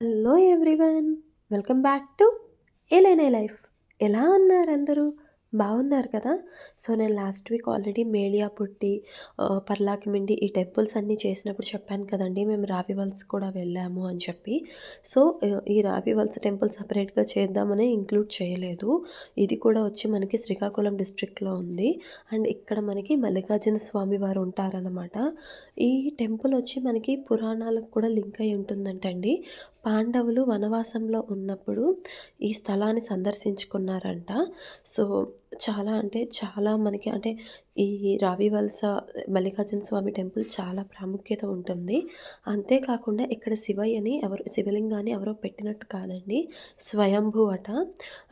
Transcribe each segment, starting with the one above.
Hello everyone welcome back to ఏలైనే life ఎలా ఉన్నారు అందరూ? బాగున్నారు కదా. సో నేను లాస్ట్ వీక్ ఆల్రెడీ మేడియా పుట్టి పర్లాకి మిండి ఈ టెంపుల్స్ అన్నీ చేసినప్పుడు చెప్పాను కదండి మేము రావివల్స్ కూడా వెళ్ళాము అని చెప్పి. సో ఈ రావివల్స్ టెంపుల్ సపరేట్గా చేద్దామని ఇంక్లూడ్ చేయలేదు. ఇది కూడా వచ్చి మనకి శ్రీకాకుళం డిస్ట్రిక్ట్లో ఉంది. అండ్ ఇక్కడ మనకి మల్లికార్జున స్వామి వారు ఉంటారనమాట ఈ టెంపుల్ వచ్చి మనకి పురాణాలకు కూడా లింక్ అయి ఉంటుందంటండి. పాండవులు వనవాసంలో ఉన్నప్పుడు ఈ స్థలాన్ని సందర్శించుకున్నారంట. సో చాలా అంటే చాలా మనకి అంటే ఈ రావి వలస మల్లికార్జున స్వామి టెంపుల్ చాలా ప్రాముఖ్యత ఉంటుంది. అంతేకాకుండా ఇక్కడ శివయ్యని ఎవరు శివలింగాన్ని ఎవరో పెట్టినట్టు కాదండి. స్వయంభూ అట.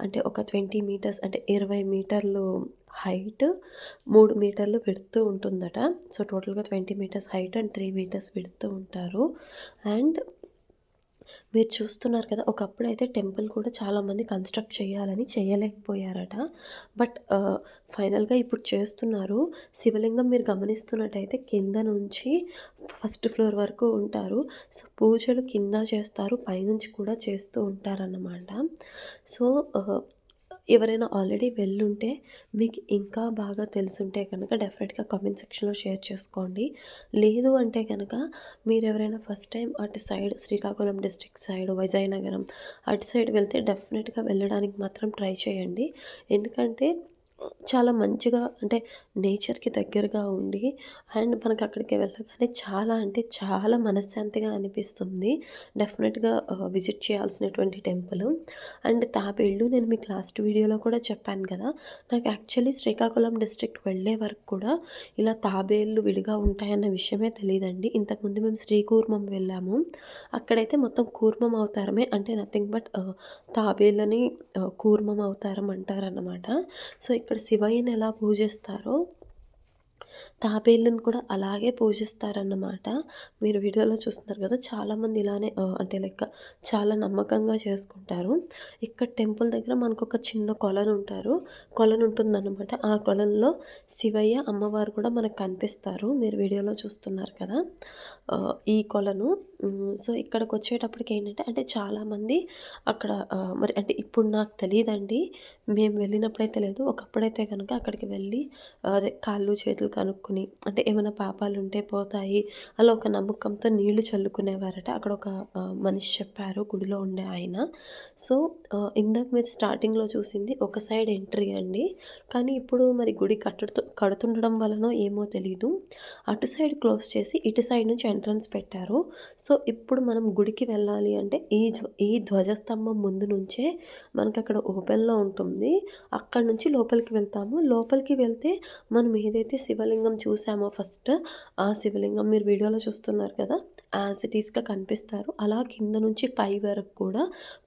అంటే ఒక ట్వంటీ మీటర్స్ అంటే ఇరవై మీటర్లు హైట్ మూడు మీటర్లు పెడుతూ ఉంటుందట. సో టోటల్గా twenty metres height and three metres పెడుతూ ఉంటారు. అండ్ మీరు చూస్తున్నారు కదా ఒకప్పుడు అయితే టెంపుల్ కూడా చాలామంది కన్స్ట్రక్ట్ చేయాలని చేయలేకపోయారట. బట్ ఫైనల్గా ఇప్పుడు చేస్తున్నారు. శివలింగం మీరు గమనిస్తున్నట్టయితే కింద నుంచి ఫస్ట్ ఫ్లోర్ వరకు ఉంటారు. సో పూజలు కింద చేస్తారు పైనుంచి కూడా చేస్తూ ఉంటారన్నమాట. సో ఎవరైనా ఆల్రెడీ వెళ్ళుంటే మీకు ఇంకా బాగా తెలుసుంటే కనుక డెఫినెట్గా కామెంట్ సెక్షన్లో షేర్ చేసుకోండి. లేదు అంటే కనుక మీరు ఎవరైనా ఫస్ట్ టైం అటు side Srikakulam district side Vizianagaram అటు సైడ్ వెళ్తే డెఫినెట్గా వెళ్ళడానికి మాత్రం ట్రై చేయండి. ఎందుకంటే చాలా మంచిగా అంటే నేచర్కి దగ్గరగా ఉండి అండ్ మనకు అక్కడికి వెళ్ళగానే చాలా అంటే చాలా మనశ్శాంతిగా అనిపిస్తుంది. డెఫినెట్గా విజిట్ చేయాల్సినటువంటి టెంపుల్. అండ్ తాబేళ్ళు నేను మీకు లాస్ట్ వీడియోలో కూడా చెప్పాను కదా నాకు యాక్చువల్లీ శ్రీకాకుళం డిస్ట్రిక్ట్ వెళ్ళే వరకు కూడా ఇలా తాబేళ్ళు విడిగా ఉంటాయన్న విషయమే తెలియదండి. ఇంతకుముందు మేము శ్రీకూర్మం వెళ్ళాము. అక్కడైతే మొత్తం కూర్మం అవతారమే అంటే నథింగ్ బట్ తాబేళ్ళని కూర్మం అవతారం అంటారన్నమాట. సో ఇక్కడ శివయ్యని ఎలా పూజిస్తారో తాబేళ్ళని కూడా అలాగే పూజిస్తారన్నమాట. మీరు వీడియోలో చూస్తున్నారు కదా చాలామంది ఇలానే అంటే లైక్ చాలా నమ్మకంగా చేసుకుంటారు. ఇక్కడ టెంపుల్ దగ్గర మనకు ఒక చిన్న కొలను ఉంటారు. కొలను ఉంటుందన్నమాట. ఆ కొలంలో శివయ్య అమ్మవారు కూడా మనకు కనిపిస్తారు. మీరు వీడియోలో చూస్తున్నారు కదా ఈ కొలను. సో ఇక్కడికి వచ్చేటప్పటికి ఏంటంటే అంటే చాలామంది అక్కడ మరి అంటే ఇప్పుడు నాకు తెలియదండి మేము వెళ్ళినప్పుడైతే లేదు. ఒకప్పుడైతే కనుక అక్కడికి వెళ్ళి అదే కాళ్ళు చేతులు కనుక్కుని అంటే ఏమైనా పాపాలు ఉంటే పోతాయి. అలా ఒక నమ్మకంతో నీళ్ళు చల్లుకునేవారట. అక్కడ ఒక మనిషి చెప్పారు గుడిలో ఉండే ఆయన. సో ఇందాక మీరు స్టార్టింగ్లో చూసింది ఒక సైడ్ ఎంట్రీ అండి. కానీ ఇప్పుడు మరి గుడి కట్టుతూ కడుతుండడం వలన ఏమో తెలీదు. అటు సైడ్ క్లోజ్ చేసి ఇటు సైడ్ నుంచి ఎంట్రన్స్ పెట్టారు. సో ఇప్పుడు మనం గుడికి వెళ్ళాలి అంటే ఈ ఈ ధ్వజస్తంభం ముందు నుంచే మనకి అక్కడ ఓపెన్లో ఉంటుంది. అక్కడ నుంచి లోపలికి వెళ్తాము. లోపలికి వెళ్తే మనం ఏదైతే శివలింగం చూసామో ఫస్ట్. ఆ శివలింగం మీరు వీడియోలో చూస్తున్నారు కదా యాజ్ ఇట్ ఈస్గా కనిపిస్తారు. అలా కింద నుంచి పై వరకు కూడా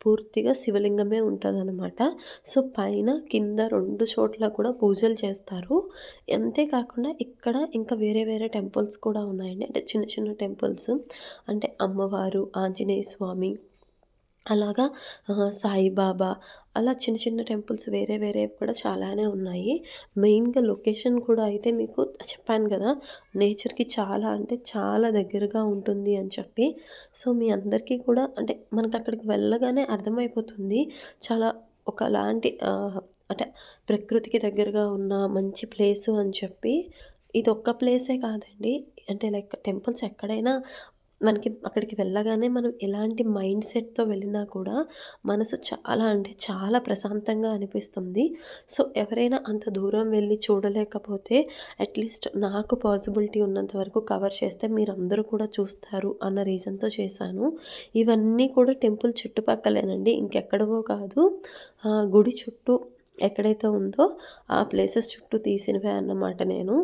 పూర్తిగా శివలింగమే ఉంటుంది అనమాట సో పైన కింద రెండు చోట్ల కూడా పూజలు చేస్తారు. అంతేకాకుండా ఇక్కడ ఇంకా వేరే వేరే టెంపుల్స్ కూడా ఉన్నాయండి. అంటే చిన్న చిన్న టెంపుల్స్. అంటే అమ్మవారు ఆంజనేయ స్వామి అలాగా సాయిబాబా అలా చిన్న చిన్న టెంపుల్స్ వేరే వేరే కూడా చాలానే ఉన్నాయి. మెయిన్గా లొకేషన్ కూడా అయితే మీకు చెప్పాను కదా నేచర్కి చాలా అంటే చాలా దగ్గరగా ఉంటుంది అని చెప్పి. సో మీ అందరికీ కూడా అంటే మనకు అక్కడికి వెళ్ళగానే అర్థమైపోతుంది. చాలా ఒకలాంటి అంటే ప్రకృతికి దగ్గరగా ఉన్న మంచి ప్లేసు అని చెప్పి. ఇది ఒక్క ప్లేసే కాదండి. అంటే లైక్ టెంపుల్స్ ఎక్కడైనా మనకి అక్కడికి వెళ్ళగానే మనం ఎలాంటి మైండ్ సెట్తో వెళ్ళినా కూడా మనసు చాలా అంటే చాలా ప్రశాంతంగా అనిపిస్తుంది. సో ఎవరైనా అంత దూరం వెళ్ళి చూడలేకపోతే అట్లీస్ట్ నాకు పాసిబిలిటీ ఉన్నంత వరకు కవర్ చేస్తే మీరందరూ కూడా చూస్తారు అన్న రీజన్తో చేశాను. ఇవన్నీ కూడా టెంపుల్ చుట్టుపక్కలేనండి ఇంకెక్కడవో కాదు. గుడి చుట్టూ ఎక్కడైతే ఉందో ఆ ప్లేసెస్ చుట్టూ తీసినవే అన్నమాట నేను.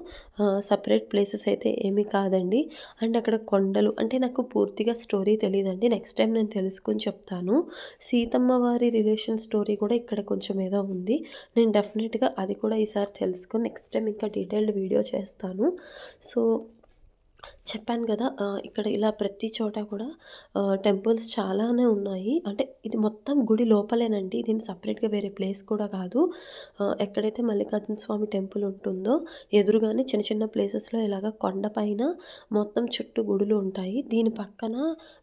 సపరేట్ ప్లేసెస్ అయితే ఏమీ కాదండి. అండ్ అక్కడ కొండలు అంటే నాకు పూర్తిగా స్టోరీ తెలియదండి నెక్స్ట్ టైం నేను తెలుసుకుని చెప్తాను. సీతమ్మ వారి రిలేషన్ స్టోరీ కూడా ఇక్కడ కొంచెం ఏదో ఉంది. నేను డెఫినెట్గా అది కూడా ఈసారి తెలుసుకొని నెక్స్ట్ టైం ఇంకా డీటెయిల్డ్ వీడియో చేస్తాను. సో చెప్పాను కదా! ఇక్కడ ఇలా ప్రతి చోట కూడా టెంపుల్స్ చాలానే ఉన్నాయి. అంటే ఇది మొత్తం గుడి లోపలేనండి. ఇదేం సపరేట్గా వేరే ప్లేస్ కూడా కాదు. ఎక్కడైతే మల్లికార్జున స్వామి టెంపుల్ ఉంటుందో ఎదురుగానే చిన్న చిన్న ప్లేసెస్‌లో ఇలాగ కొండపైన మొత్తం చుట్టూ గుడులు ఉంటాయి. దీని పక్కన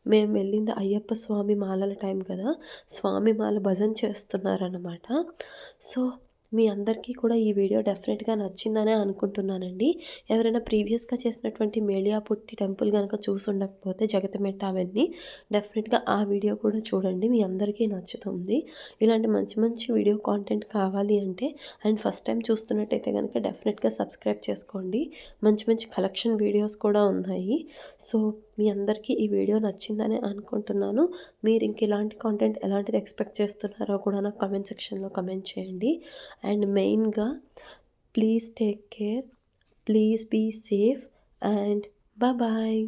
మేము వెళ్ళింది అయ్యప్ప స్వామి మాలల టైం కదా! స్వామి మాల భజన చేస్తున్నారన్నమాట సో, మీ అందరికీ కూడా ఈ వీడియో డెఫినెట్‌గా నచ్చిందనే అనుకుంటున్నానండి. ఎవరైనా ప్రీవియస్‌గా చేసినటువంటి మేలియాపుట్టి టెంపుల్ గనక చూసుండకపోతే జగతమెట్ట అవన్నీ డెఫినెట్‌గా ఆ వీడియో కూడా చూడండి. మీ అందరికీ నచ్చుతుంది. ఇలాంటి మంచి మంచి వీడియో కాంటెంట్ కావాలి అంటే అండ్ ఫస్ట్ టైం చూస్తున్నట్టయితే కనుక డెఫినెట్‌గా సబ్స్క్రైబ్ చేసుకోండి. మంచి మంచి కలెక్షన్ వీడియోస్ కూడా ఉన్నాయి. సో, మీ అందరికీ ఈ వీడియో నచ్చిందనే అనుకుంటున్నాను. మీరు ఇంక ఇలాంటి కాంటెంట్ ఎలాంటిది ఎక్స్‌పెక్ట్ చేస్తున్నారో కూడా నాకు కామెంట్ సెక్షన్‌లో కమెంట్ చేయండి. అండ్ మెయిన్‌గా please take care. Please be safe and bye.